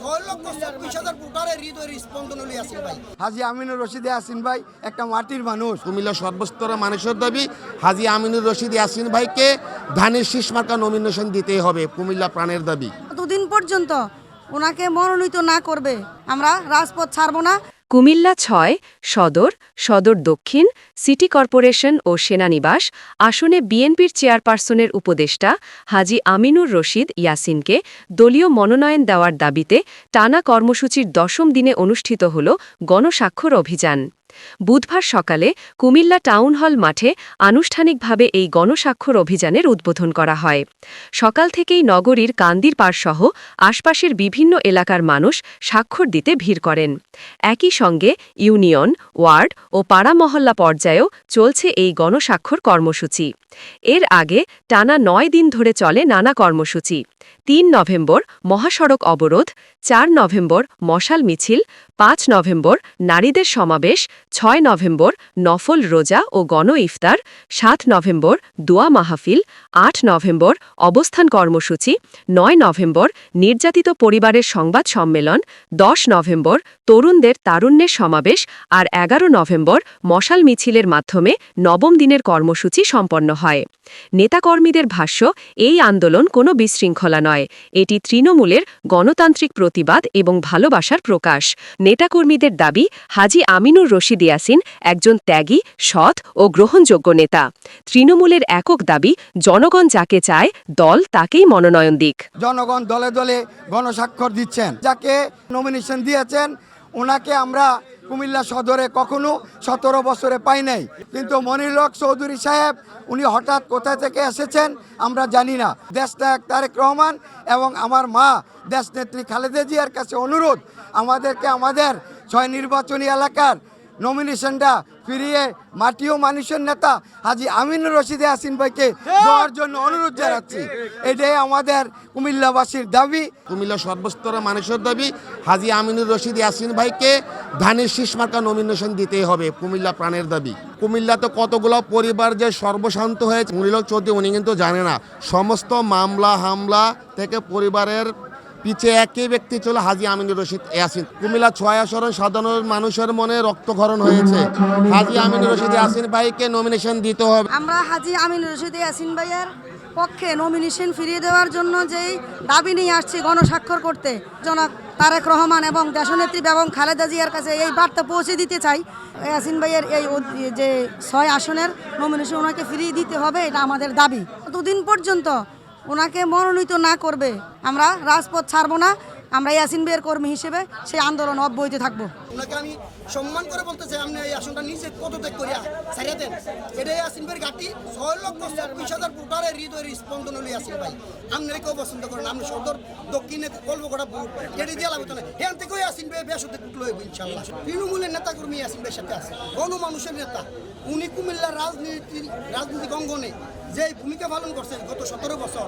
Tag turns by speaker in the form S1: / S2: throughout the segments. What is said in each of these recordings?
S1: ছয় লক্ষ চব্বিশ হাজার ভোটারের হৃদয়ের স্পন্দন হলে আসিল ভাই।
S2: হাজি আমিনুর রশিদ আসিন ভাই একটা মাটির মানুষ।
S3: কুমিল্লা সর্বস্তর মানুষের দাবি হাজি আমিনুর রশিদ ইয়াসিন ভাইকে ধানের শীষ মার্কা নমিনেশন দিতেই হবে কুমিল্লা প্রাণের দাবি।
S4: দুদিন পর্যন্ত ওনাকে মনোনীত না করবে আমরা রাজপথ ছাড়বো না।
S5: কুমিল্লা ছয়, সদর সদর দক্ষিণ, সিটি কর্পোরেশন ও সেনানিবাস, আসনে বিএনপির চেয়ারপারসনের উপদেষ্টা হাজি আমিনুর রশিদ ইয়াসিনকে দলীয় মনোনয়ন দেওয়ার দাবিতে টানা কর্মসূচির দশম দিনে অনুষ্ঠিত হল গণস্বাক্ষর অভিযান। বুধবার সকালে কুমিল্লা টাউন হল মাঠে আনুষ্ঠানিকভাবে এই গণস্বাক্ষর অভিযানের উদ্বোধন করা হয়। সকাল থেকেই নগরীর কান্দির পাড়সহ আশপাশের বিভিন্ন এলাকার মানুষ স্বাক্ষর দিতে ভিড় করেন। একই সঙ্গে ইউনিয়ন, ওয়ার্ড ও পাড়া মহল্লা পর্যায়েও চলছে এই গণস্বাক্ষর কর্মসূচি। এর আগে টানা নয় দিন ধরে চলে নানা কর্মসূচি। তিন নভেম্বর মহাসড়ক অবরোধ, চার নভেম্বর মশাল মিছিল, পাঁচ নভেম্বর নারীদের সমাবেশ ছয় নভেম্বর নফল রোজা ও গণ ইফতার, সাত নভেম্বর দোয়া মাহফিল, আট নভেম্বর অবস্থান কর্মসূচি, নয় নভেম্বর নির্যাতিত পরিবারের সংবাদ সম্মেলন, দশ নভেম্বর তরুণদের তারুণ্যের সমাবেশ আর এগারো নভেম্বর মশাল মিছিলের মাধ্যমে নবম দিনের কর্মসূচি সম্পন্ন হয়। নেতাকর্মীদের ভাষ্য, এই আন্দোলন কোনো বিশৃঙ্খলা নয়। এটি তৃণমূলের গণতান্ত্রিক প্রতিবাদ এবং ভালোবাসার প্রকাশ। নেতাকর্মীদের দাবি, হাজি আমিনুর রশিদ ইয়াসিন একজন ত্যাগী, সৎ ও গ্রহণযোগ্য নেতা। তৃণমূলের একক দাবি, জনগণ যাকে চায়, দল তাকেই মনোনয়ন দিক।
S2: জনগণ দলে দলে গণস্বাক্ষর দিচ্ছেন। যাকে নমিনেশন দিয়েছেন, ওনাকে আমরা কুমিল্লা সদরে কখনো সতেরো বছরে পাই নাই। কিন্তু মনিরক চৌধুরী সাহেব, উনি হঠাৎ কোথা থেকে এসেছেন, আমরা জানি না। দেশনায়ক তারেক রহমান এবং আমার মা দেশনেত্রী খালেদা জিয়ার কাছে অনুরোধ, আমাদেরকে আমাদের ছয় নির্বাচনী এলাকার নমিনেশনটা ফিরিয়ে মাটিও মানুষের নেতা হাজি আমিনুর রশিদে আসিন ভাইকে দেওয়ার জন্য অনুরোধ জানাচ্ছি। এটাই আমাদের কুমিল্লাবাসীর দাবি।
S3: কুমিল্লা সর্বস্তর মানুষের দাবি, হাজি আমিনুর রশিদ ইয়াসিন ভাইকে ধানের শীষ মার্কা নমিনেশন দিতেই হবে, কুমিল্লা প্রাণের দাবি। কুমিল্লাতে কতগুলো পরিবার যে সর্বশান্ত হয়েছে মুনিলক চৌধুরী উনি কিন্তু জানে না। সমস্ত মামলা, হামলা থেকে পরিবারের পিছে একই ব্যক্তি ছিল হাজি আমিনুর রশিদ ইয়াসিন। কুমিল্লা ছয় আসরের সাধারণ মানুষের মনে রক্তক্ষরণ হয়েছে। হাজি আমিনুর রশিদ ইয়াসিন ভাইকে নমিনেশন দিতে হবে।
S4: আমরা হাজি আমিন রশিদ ইয়াসিন ভাইয়ের পক্ষে নমিনেশন ফিরিয়ে দেওয়ার জন্য যেই দাবি নিয়ে আসছি গণস্বাক্ষর করতে, জনাব তারেক রহমান এবং দেশনেত্রী এবং খালেদা জিয়ার কাছে এই বার্তা পৌঁছে দিতে চাই। ইয়াসিন ভাইয়ের এই যে ছয় আসনের নমিনেশন ওনাকে ফিরিয়ে দিতে হবে, এটা আমাদের দাবি। দুদিন পর্যন্ত ওনাকে মনোনীত না করবে, আমরা রাজপথ ছাড়বো না। আমরা ইয়াসিন ভাইয়ের কর্মী হিসেবে সেই আন্দোলন অব্যাহত থাকব।
S1: ওনাকে আমি সম্মান করে বলতে চাই, আপনি এই আসনটা নিজে পদত্যাগ করিয়া ছাড়িয়ে দেন? এটাই আসিনবের ঘাটি, ছয় লক্ষ চব্বিশ হাজার ভোটারের হৃদয়ের স্পন্দন হলে আসিল ভাই। আপনারা কেউ পছন্দ করেন আপনি সদর, দক্ষিণে কল্প করা ভোট এটি দিয়ে লাগতো না। এখান থেকেই আসিনবে বেসতে কুটলো হইব ইনশাল্লাহ তৃণমূলের নেতা কর্মী আসিনবে সাথে আছে, গণমানুষের নেতা। উনি কুমিল্লার রাজনীতি, রাজনীতিক অঙ্গনে যে ভূমিকা পালন করছে গত সতেরো বছর,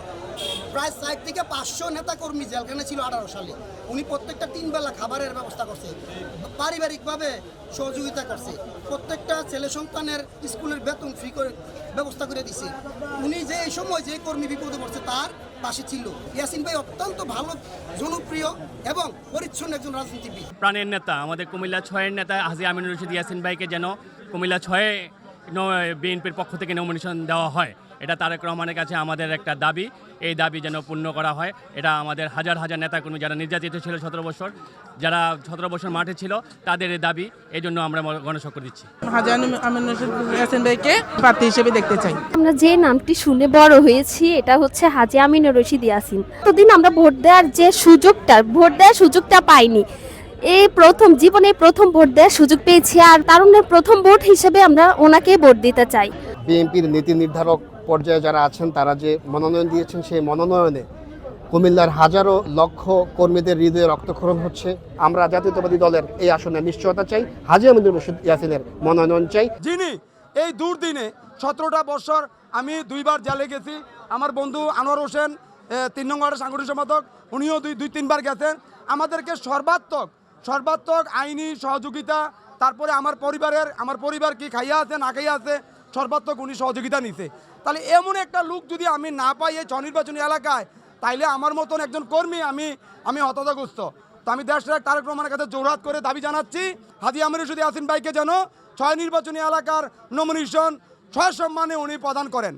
S1: প্রায় ষাট থেকে পাঁচশো নেতা কর্মী জেলখানে ছিল আঠারো সালে। উনি প্রত্যেকটা তিন বেলা খাবারের ব্যবস্থা করছে, পারিবারিকভাবে সহযোগিতা করছে। প্রত্যেকটা ছেলে সন্তানের স্কুলের বেতন ফ্রি করে ব্যবস্থা করে দিছে। উনি যে এই সময় যে কর্মী বিপদে পড়ছে তার পাশে ছিল। ইয়াসিন ভাই অত্যন্ত ভালো, জনপ্রিয় এবং পরিচ্ছন্ন একজন রাজনীতিবিদ।
S6: প্রাণের নেতা, আমাদের কুমিল্লা ছয়ের নেতা হাজি আমিনুর রশিদ ইয়াসিন ভাইকে যেন কুমিল্লা ছয়ে বিএনপির পক্ষ থেকে নমিনেশন দেওয়া হয়। এটা তারেক রহমানের কাছে আমাদের একটা দাবি। এই দাবি যেন পূর্ণ করা হয়। এটা আমাদের হাজার হাজার নেতাকর্মী যারা নির্যাতিত ছিল সতেরো বছর যারা সতেরো বছর মাঠে ছিল তাদের এই দাবি এই জন্য আমরা গণস্বাক্ষর দিচ্ছি।
S7: হাজার আমিন ভাইকে প্রার্থী হিসেবে দেখতে চাই।
S8: আমরা যে নামটি শুনে বড় হয়েছি এটা হচ্ছে হাজি আমিন রশিদ ইয়াসিন। এতদিন আমরা ভোট দেওয়ার যে সুযোগটা ভোট দেওয়ার সুযোগটা পাইনি। এই প্রথম জীবনে প্রথম ভোট দেওয়ার সুযোগ পেয়েছি আর তারুণের প্রথম ভোট হিসেবে আমরা ওনাকে ভোট দিতে চাই।
S9: বিএনপির নীতি নির্ধারক পর্যায়ে যারা আছেন, তারা যে মনোনয়ন দিয়েছেন, সেই মনোনয়নে কুমিল্লার হাজারো লক্ষ কর্মীদের হৃদয়ে রক্তক্ষরণ হচ্ছে। আমরা জাতীয়তাবাদী দলের এই আসনে নিশ্চয়তা চাই। হাজি আমিনুর রশিদ ইয়াসিনের মনোনয়ন চাই।
S2: যিনি এই দুর্দিনে সতেরোটা বছর আমি দুইবার জেলে গেছি। আমার বন্ধু আনোয়ার হোসেন তিন নম্বরের সাংগঠনিক সম্পাদক, উনিও দুই দুই তিনবার গেছেন। আমাদেরকে সর্বাত্মক সর্বাত্মক আইনি সহযোগিতা, তারপরে আমার পরিবারের, আমার পরিবার কি খাইয়া আছে, না খাইয়া আছে সর্বাত্মক উনি সহযোগিতা নিতে তাহলে এমন একটা লুক যদি আমি না পাই এই স্বনির্বাচনী এলাকায়, তাইলে আমার মতন একজন কর্মী আমি আমি হতাশাগ্রস্ত। তো আমি দেশরাক তারেক রহমানের কাছে জোরহাত করে দাবি জানাচ্ছি, হাজি আমির রশিদ ইয়াসিন ভাইকে যেন ছয় নির্বাচনী এলাকার নমিনেশন ছয় সম্মানে উনি প্রদান করেন।